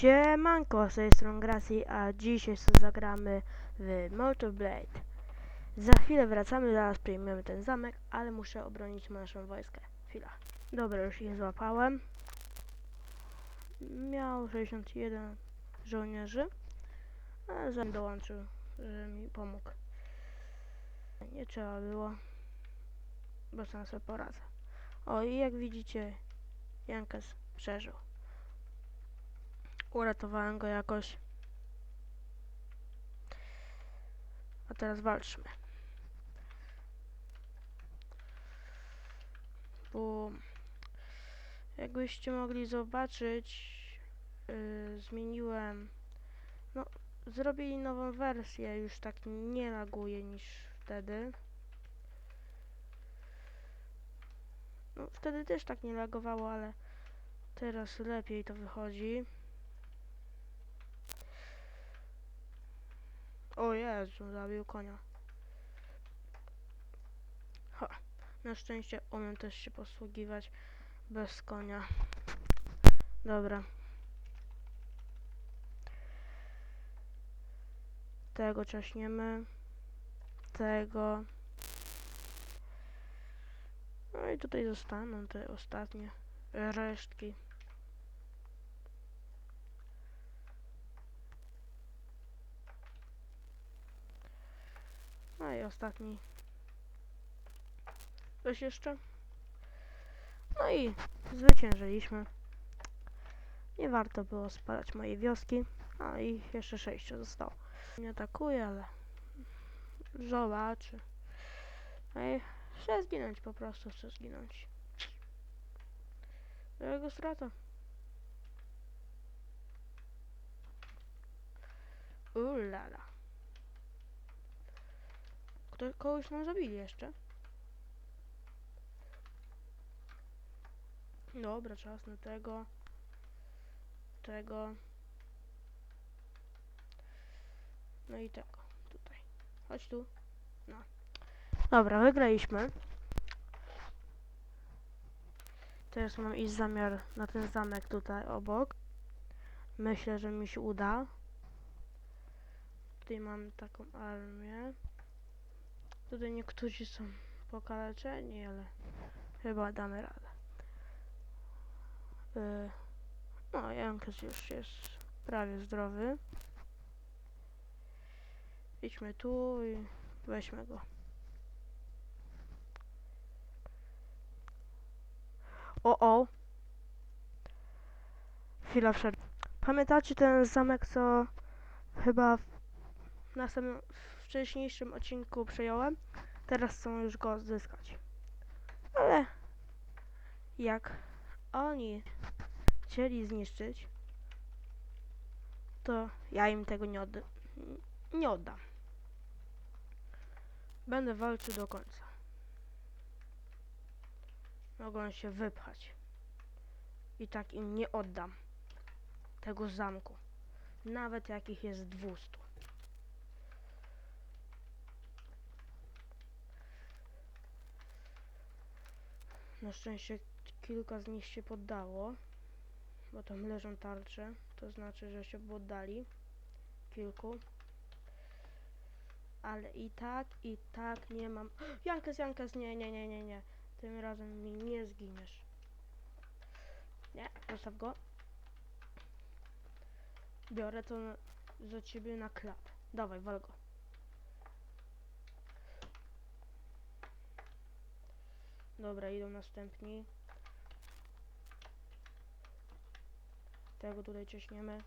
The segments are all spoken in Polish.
Siemanko, z tej strony Gracji, a dzisiaj sobie zagramy w Motor Blade. Za chwilę wracamy, zaraz przejmiemy ten zamek, ale muszę obronić naszą wojskę. Chwila. Dobra, już je złapałem. Miał 61 żołnierzy, ale zanim dołączył, że mi pomógł. Nie trzeba było, bo sam sobie poradzę. O, i jak widzicie, Jankes przeżył. Uratowałem go jakoś. A teraz walczmy. Bo jakbyście mogli zobaczyć, yy, zmieniłem. No, zrobili nową wersję, już tak nie laguje niż wtedy. No, wtedy też tak nie lagowało, ale teraz lepiej to wychodzi. O Jezu, zabił konia. Ha. Na szczęście umiem też się posługiwać bez konia. Dobra. Tego czaśniemy. Tego. No i tutaj zostaną te ostatnie resztki. No i ostatni. Coś jeszcze? No i zwyciężyliśmy. Nie warto było spalać mojej wioski. A i jeszcze sześciu zostało. Nie atakuje, ale zobaczy. No i chcę zginąć po prostu, chcę zginąć. Jego strata. Ulala. Kto, kogoś nam zabili jeszcze. Dobra, czas na tego. Tego. No i tego. Tutaj. Chodź tu. No. Dobra, wygraliśmy. Teraz mam iść zamiar na ten zamek tutaj obok. Myślę, że mi się uda. Tutaj mam taką armię. Tutaj niektórzy są pokaleczeni, ale chyba damy radę. Yy, no, Jankes już jest prawie zdrowy. Idźmy tu i weźmy go. O, o! Chwila przerwy. Pamiętacie ten zamek, co chyba następnym, w wcześniejszym odcinku przejąłem? Teraz chcą już go odzyskać. Ale jak oni chcieli zniszczyć, to ja im tego nie, nie oddam. Będę walczył do końca. Mogą się wypchać. I tak im nie oddam tego zamku. Nawet jakich jest 200. Na szczęście kilka z nich się poddało, bo tam leżą tarcze, to znaczy, że się poddali. Kilku. Ale i tak, i tak nie mam... Jankes, Jankes, nie, nie, nie, nie, nie. Tym razem mi nie zginiesz. Nie, zostaw go. Biorę to za ciebie na klap. Dawaj, wal go. Dobra, idą następni. Tego tutaj ciśniemy.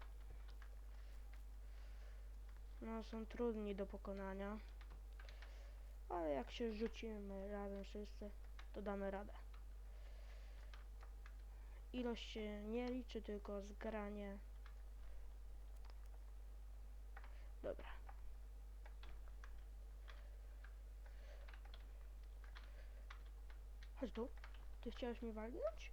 No, są trudni do pokonania. Ale jak się rzucimy razem wszyscy, to damy radę. Ilość się nie liczy, tylko zgranie. Dobra. Chodź tu. Ty chciałeś mnie walnąć?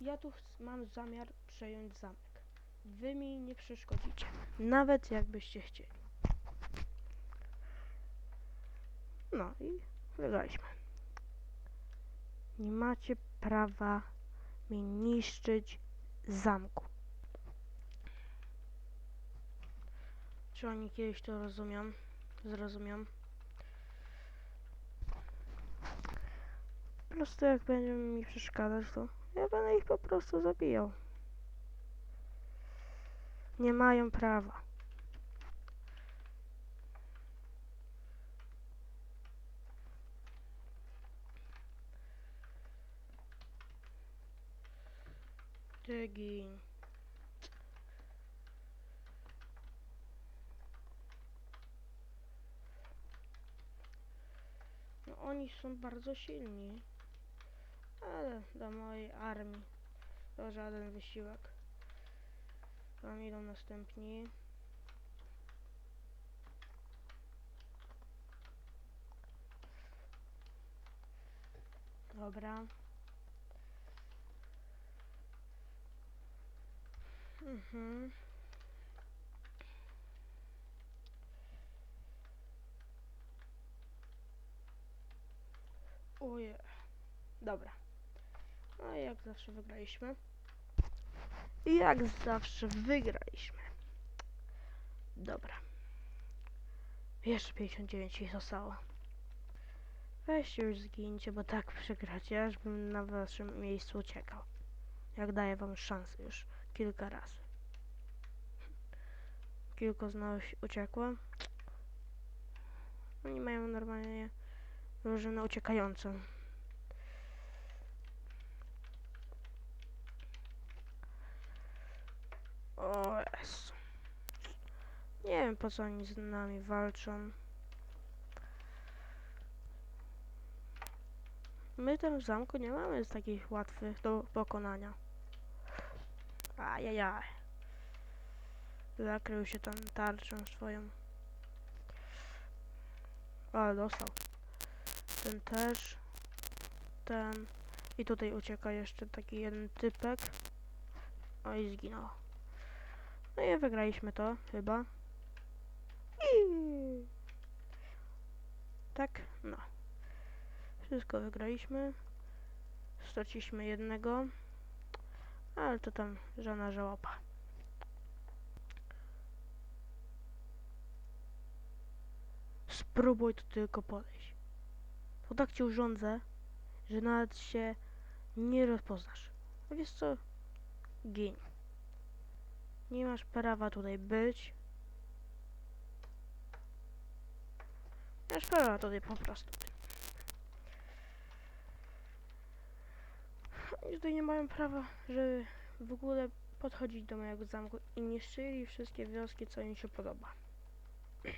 Ja tu mam zamiar przejąć zamek. Wy mi nie przeszkodzicie. Nawet jakbyście chcieli. No i wygraliśmy. Nie macie prawa mnie niszczyć zamku. Czy oni kiedyś to rozumią? Zrozumią? Prostu jak będą mi przeszkadzać, to ja będę ich po prostu zabijał. Nie mają prawa. Gin. No oni są bardzo silni. Ale dla mojej armii to żaden wysiłek. Tam idą następni. Dobra. Mhm. Oje. Dobra. I jak zawsze wygraliśmy. I jak zawsze wygraliśmy. Dobra. Jeszcze 59 ich zostało. Weźcie już zgincie, bo tak przegracie, aż bym na waszym miejscu uciekał. Jak daję wam szansę już kilka razy. Kilku z nas uciekło. Oni mają normalnie drużynę uciekającą. O Jezu. Nie wiem po co oni z nami walczą. My tam w zamku nie mamy z takich łatwych do pokonania. Ajajaj. Zakrył się tam tarczą swoją. Ale dostał. Ten też. Ten. I tutaj ucieka jeszcze taki jeden typek. O i zginął. No i wygraliśmy to chyba. Tak? No. Wszystko wygraliśmy. Straciliśmy jednego. Ale to tam żadna żałoba. Spróbuj tu tylko podejść. To tak cię urządzę, że nawet się nie rozpoznasz. A wiesz co? Gin. Nie masz prawa tutaj być. Nie masz prawa tutaj po prostu. Oni tutaj nie mają prawa, żeby w ogóle podchodzić do mojego zamku i niszczyli wszystkie wioski, co im się podoba.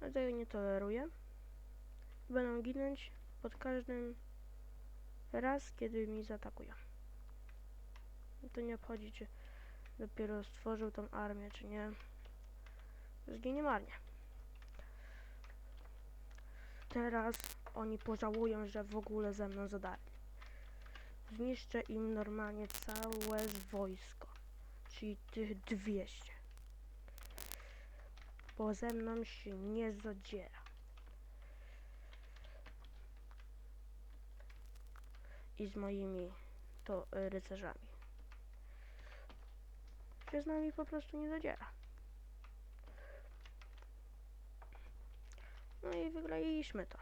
Ja tego nie toleruję. Będą ginąć pod każdym raz, kiedy mi zaatakują. To nie obchodzi, czy dopiero stworzył tą armię, czy nie. Zginie marnie. Teraz oni pożałują, że w ogóle ze mną zadarli. Zniszczę im normalnie całe wojsko, czyli tych 200. Bo ze mną się nie zadziera. I z moimi to y, rycerzami. Się z nami po prostu nie zadziera. No i wygraliśmy to.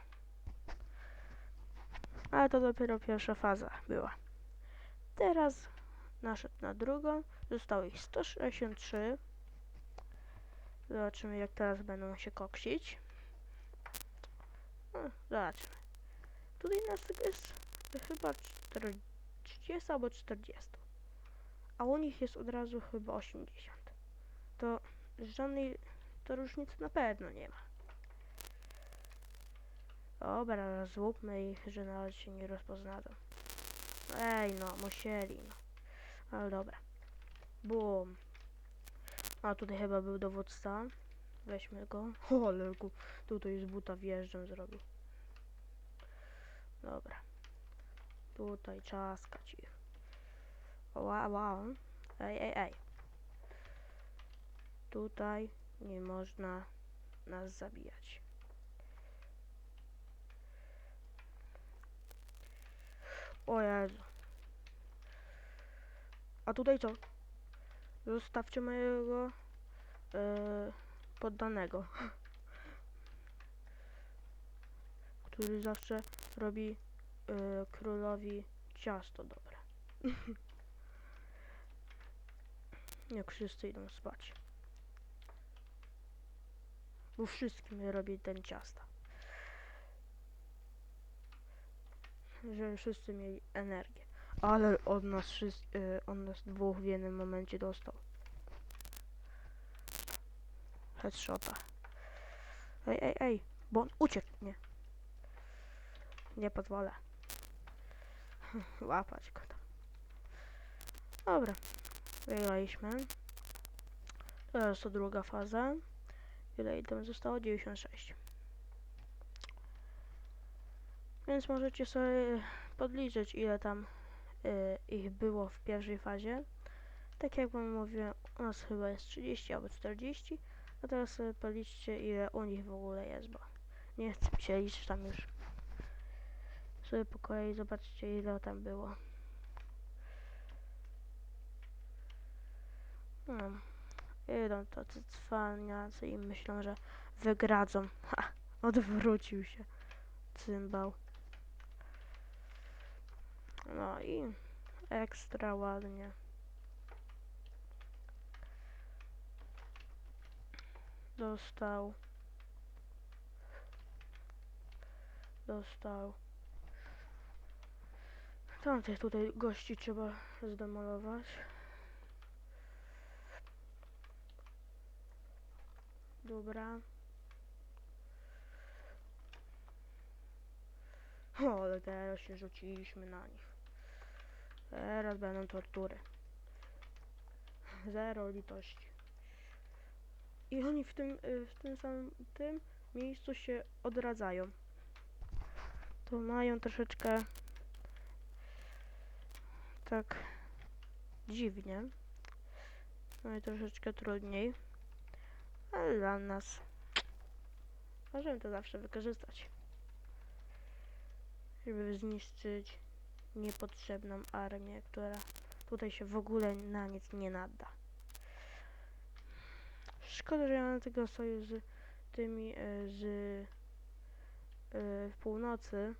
Ale to dopiero pierwsza faza była. Teraz naszedł na drugą. Zostało ich 163. Zobaczymy jak teraz będą się koksić. No, zobaczmy. Tutaj nas tylko jest chyba 40 albo 40. A u nich jest od razu chyba 80. To żadnej to różnicy na pewno nie ma. Dobra, złupmy ich, że nawet się nie rozpoznają. Ej, no, musieli, no. Ale dobra. Bum. A tutaj chyba był dowódca. Weźmy go. O, tutaj z buta wjeżdżam zrobił. Dobra. Tutaj czaskać ich. Wow, wow. Ej, ej, ej. Tutaj nie można nas zabijać. O Jezu. A tutaj co? Zostawcie mojego e, poddanego. Który zawsze robi e, królowi ciasto dobre. Jak wszyscy idą spać. Bo wszystkim robi ten ciasta. Żeby wszyscy mieli energię. Ale od nas y, od nas dwóch w jednym momencie dostał. Headshota. Ej, ej, ej, bo on uciekł, nie. Nie pozwolę. Łapać go tam. Dobra, wygraliśmy. Teraz to druga faza. Ile item zostało? 96. Więc możecie sobie podliczyć ile tam y, ich było w pierwszej fazie. Tak jak wam mówiłem, u nas chyba jest 30 albo 40. A teraz sobie policzcie ile u nich w ogóle jest, bo nie chcę mi się liczyć tam już. Sobie po kolei zobaczcie ile tam było. No. Idą tacy cwaniacy i myślą, że wygradzą. Ha! Odwrócił się. Cymbał. No i ekstra ładnie. Dostał. Dostał. Tamtych tutaj gości trzeba zdemolować. Dobra. O, ale teraz się rzuciliśmy na nich. Teraz będą tortury. Zero litości. I oni w tym, y, w tym samym tym miejscu się odradzają. To mają troszeczkę tak dziwnie. No i troszeczkę trudniej. Ale dla nas możemy to zawsze wykorzystać. Żeby zniszczyć niepotrzebną armię, która tutaj się w ogóle na nic nie nada. Szkoda, że ja mam tego sojusz z tymi e, z e, północy.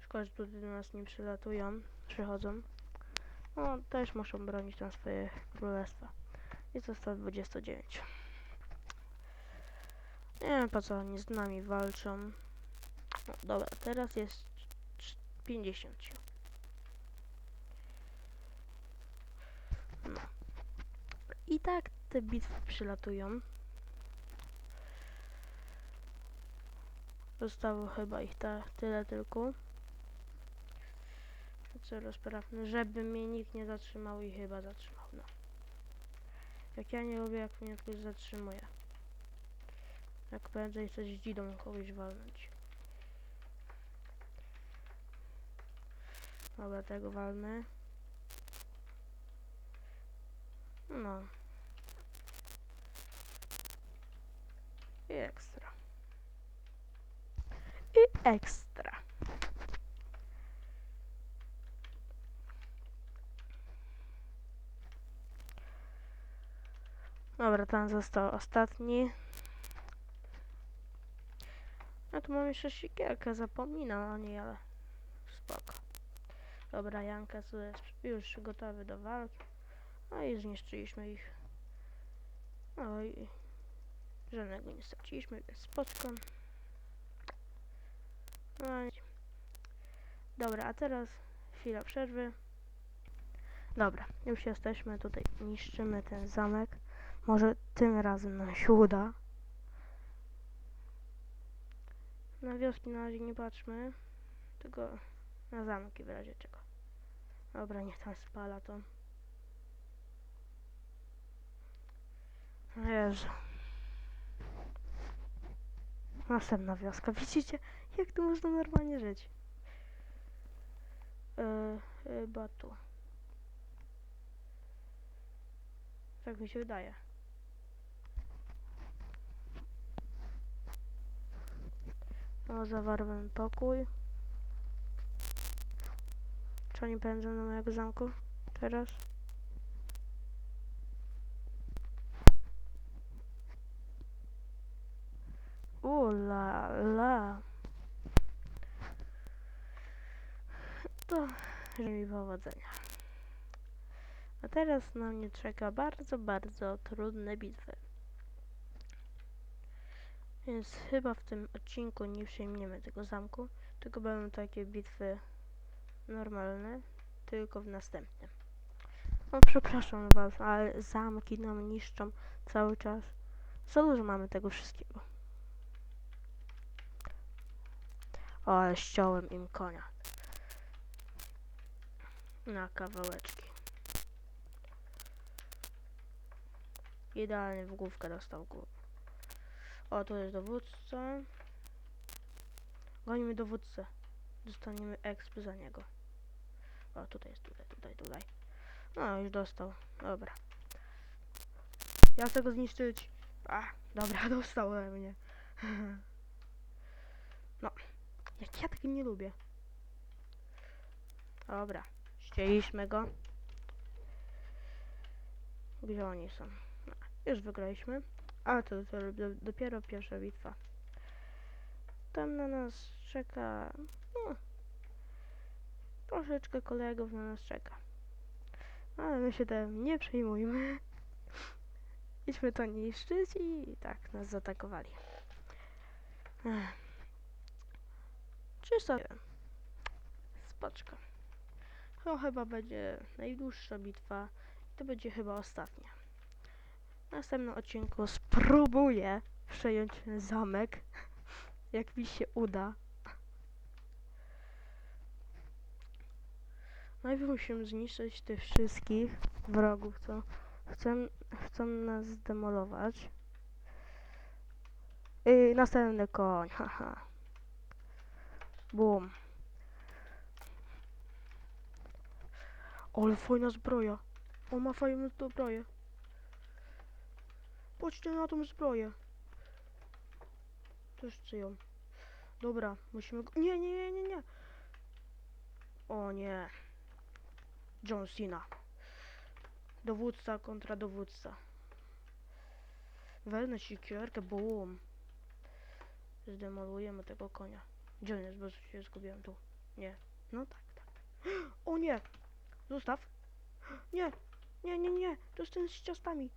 Szkoda, że tutaj do nas nie przylatują, przychodzą. No, też muszą bronić tam swoje królestwa. I zostało 29. Nie wiem po co oni z nami walczą. No, dobra, teraz jest cz- 50. No. I tak te bitwy przylatują. Zostało chyba ich ta, tyle tylko. Co rozprawmy, żeby mnie nikt nie zatrzymał i chyba zatrzymał. Jak ja nie lubię, jak mnie ktoś zatrzymuje. Jak prędzej coś dzidą kogoś walnąć. Dobra, tego walmy. No. I ekstra. I ekstra. Dobra, tam został ostatni. A tu mam jeszcze siekierkę, zapominam o niej, ale spoko. Dobra, Janka jest już gotowy do walki. No i zniszczyliśmy ich. No i żadnego nie straciliśmy, więc spoczko. No i... Dobra, a teraz chwila przerwy. Dobra, już jesteśmy tutaj, niszczymy ten zamek. Może tym razem nam się uda. Na wioski na razie nie patrzmy, tylko na zamki w razie czego. Dobra, niech tam spala to. Jezu. Następna wioska. Widzicie, jak tu można normalnie żyć? Yy, chyba tu. Tak mi się wydaje. O, zawarłem pokój. Czy oni pędzą do mojego zamku? Teraz? U la. To mi powodzenia. A teraz na mnie czeka bardzo, bardzo trudne bitwy. Więc chyba w tym odcinku nie przejmiemy tego zamku, tylko będą takie bitwy normalne, tylko w następnym. No przepraszam was, ale zamki nam niszczą cały czas. Za dużo mamy tego wszystkiego. O, ale ściąłem im konia. Na kawałeczki. Idealnie w główkę dostał głowę. O, tu jest dowódca. Gonimy dowódcę. Dostaniemy exp za niego. O, tutaj jest, tutaj, tutaj, tutaj. No, już dostał. Dobra. Ja chcę go zniszczyć. A, dobra, dostał ode mnie. No, jak ja tego nie lubię. Dobra, ścięliśmy go. Gdzie oni są? No, już wygraliśmy. A, to, to do, dopiero pierwsza bitwa. Tam na nas czeka... No, troszeczkę kolegów na nas czeka. Ale my się tym nie przejmujmy. Idźmy to niszczyć i tak nas zaatakowali. 300. Spoczko. To chyba będzie najdłuższa bitwa. To będzie chyba ostatnia. W następnym odcinku spróbuję przejąć zamek. Jak mi się uda. Najpierw musimy zniszczyć tych wszystkich wrogów, co chcą, chcą nas zdemolować. I następny koń, haha. Bum. Ale fajna zbroja. On ma fajną zbroję. Patrzcie na tą zbroję. Też chcę ją. Dobra, musimy go... Nie, nie, nie, nie, nie. O nie. John Cena. Dowódca kontra dowódca. Wezmę siekierkę, bum. Zdemolujemy tego konia. Gdzie on jest, bo się zgubiłem tu. Nie. No tak, tak. O nie! Zostaw. Nie, nie, nie, nie. To jest ten z ciastami.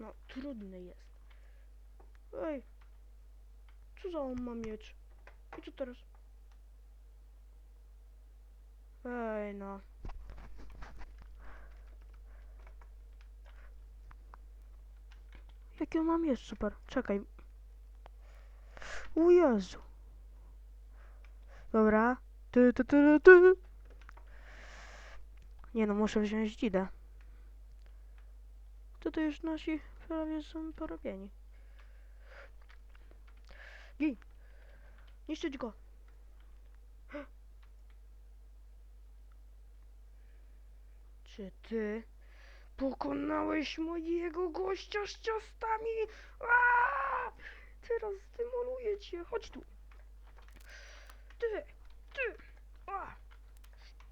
No, trudny jest. Ej. Co za on ma miecz? I co teraz? Ej, no. Jaki on ma miecz, super. Czekaj. O Jezu. Dobra. Ty, ty, ty, ty. Nie no, muszę wziąć dzidę. Tutaj już nasi prawie są porobieni. Gij! Niszczyć go! Czy ty pokonałeś mojego gościa z ciastami? Aaaa! Teraz zdemoluję cię. Chodź tu. Ty, ty. A!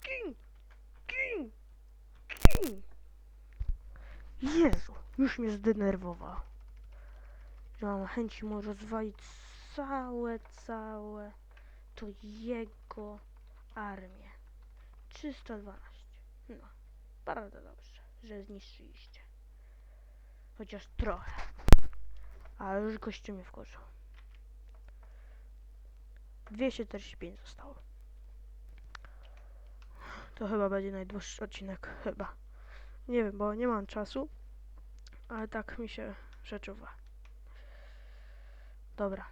Gin! Gin! Gin! Jezu, już mnie zdenerwował. Że mam chęci mu rozwalić całe, całe to jego armię. 312. No, bardzo dobrze, że zniszczyliście. Chociaż trochę. Ale już gościu mnie wkurzył. 245 zostało. To chyba będzie najdłuższy odcinek, chyba. Nie wiem, bo nie mam czasu, ale tak mi się przeczuwa. Dobra.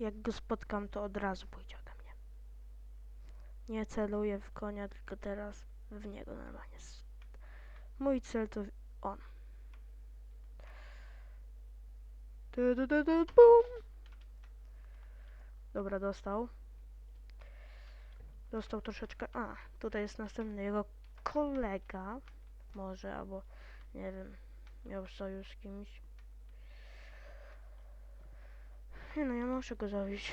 Jak go spotkam, to od razu pójdzie ode mnie. Nie celuję w konia, tylko teraz w niego normalnie. Mój cel to on. Dobra, dostał. Dostał troszeczkę. A, tutaj jest następny jego kolega. Może, albo nie wiem, miał sojusz z kimś. Nie no, ja muszę go zabić.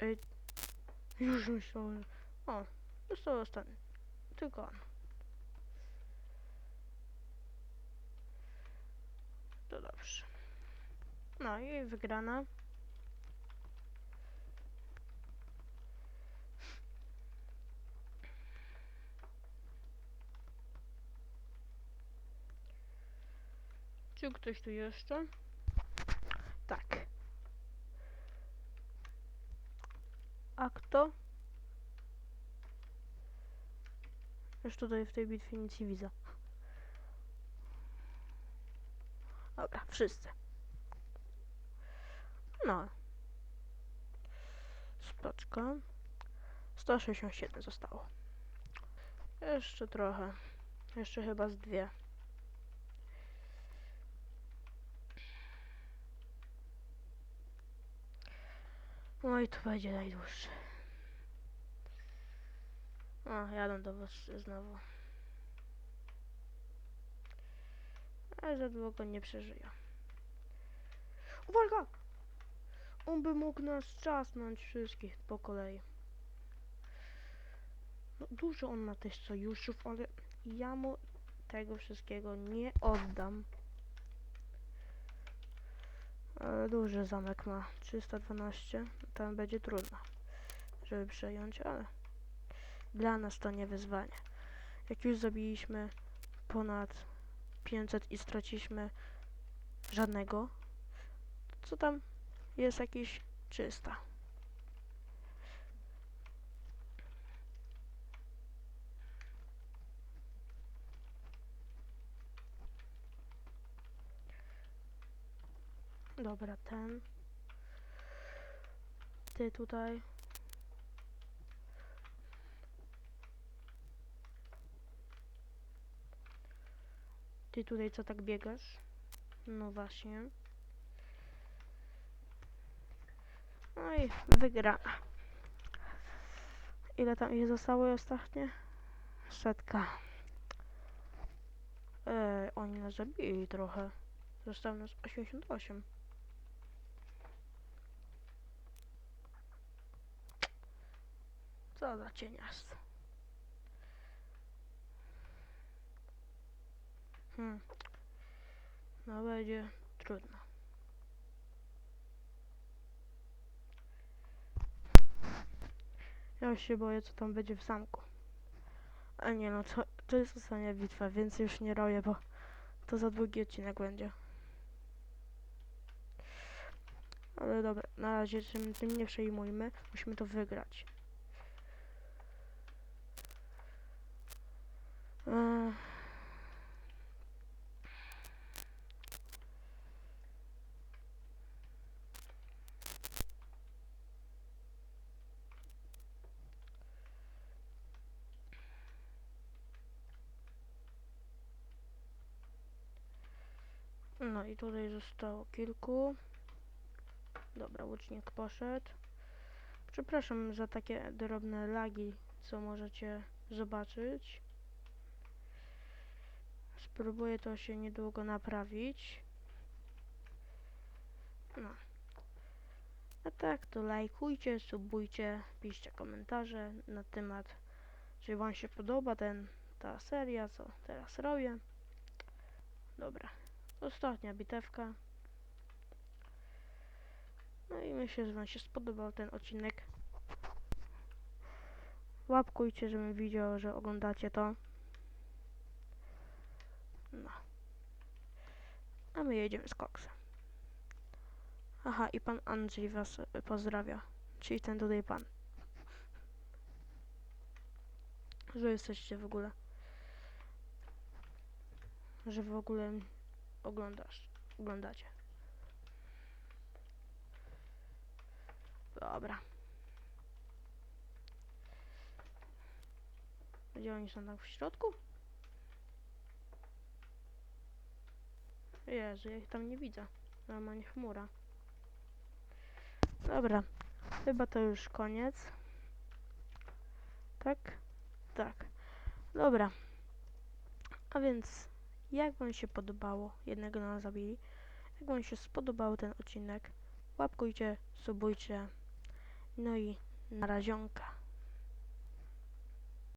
Ej, już myślałem. O, został ostatni. Tylko on. To dobrze. No i wygrana. Czy ktoś tu jeszcze? Tak. A kto? Już tutaj w tej bitwie nic nie widzę. Dobra, wszyscy. No. Spoczko. 167 zostało. Jeszcze trochę. Jeszcze chyba z dwie. No i to będzie najdłuższe. O, jadą do was znowu. Ale za długo nie przeżyję. Uwaga! On by mógł nas czasnąć wszystkich po kolei. No, dużo on ma też sojuszów, ale ja mu tego wszystkiego nie oddam. Ale duży zamek ma 312. Tam będzie trudno, żeby przejąć, ale dla nas to nie wyzwanie. Jak już zabiliśmy ponad 500 i straciliśmy żadnego, co tam jest jakieś 300. Dobra, ten. Ty tutaj. Ty tutaj co tak biegasz? No właśnie. No i wygrana. Ile tam ich zostało ostatnie? Setka. Eee, oni nas zabili trochę. Zostało nas 88. Co za cieniast. Hmm. No będzie trudno. Ja się boję, co tam będzie w zamku. A nie no, to, to jest ostatnia bitwa, więc już nie roję, bo to za długi odcinek będzie. Ale dobra, na razie tym, tym nie przejmujmy. Musimy to wygrać. No i tutaj zostało kilku. Dobra, łucznik poszedł. Przepraszam za takie drobne lagi, co możecie zobaczyć. Spróbuję to się niedługo naprawić. No. A tak, to lajkujcie, subujcie, piszcie komentarze na temat, czy wam się podoba ten, ta seria, co teraz robię. Dobra, ostatnia bitewka. No i myślę, że wam się spodobał ten odcinek. Łapkujcie, żebym widział, że oglądacie to. No. A my jedziemy z koksem. Aha, i pan Andrzej was e, pozdrawia. Czyli ten tutaj pan. Że jesteście w ogóle. Że w ogóle oglądasz, oglądacie. Dobra. Gdzie oni są tam w środku? Jezu, ja ich tam nie widzę. Normalnie chmura. Dobra. Chyba to już koniec. Tak? Tak. Dobra. A więc, jak wam się podobało? Jednego nas zabili. Jak wam się spodobał ten odcinek, łapkujcie, subujcie. No i na razionka.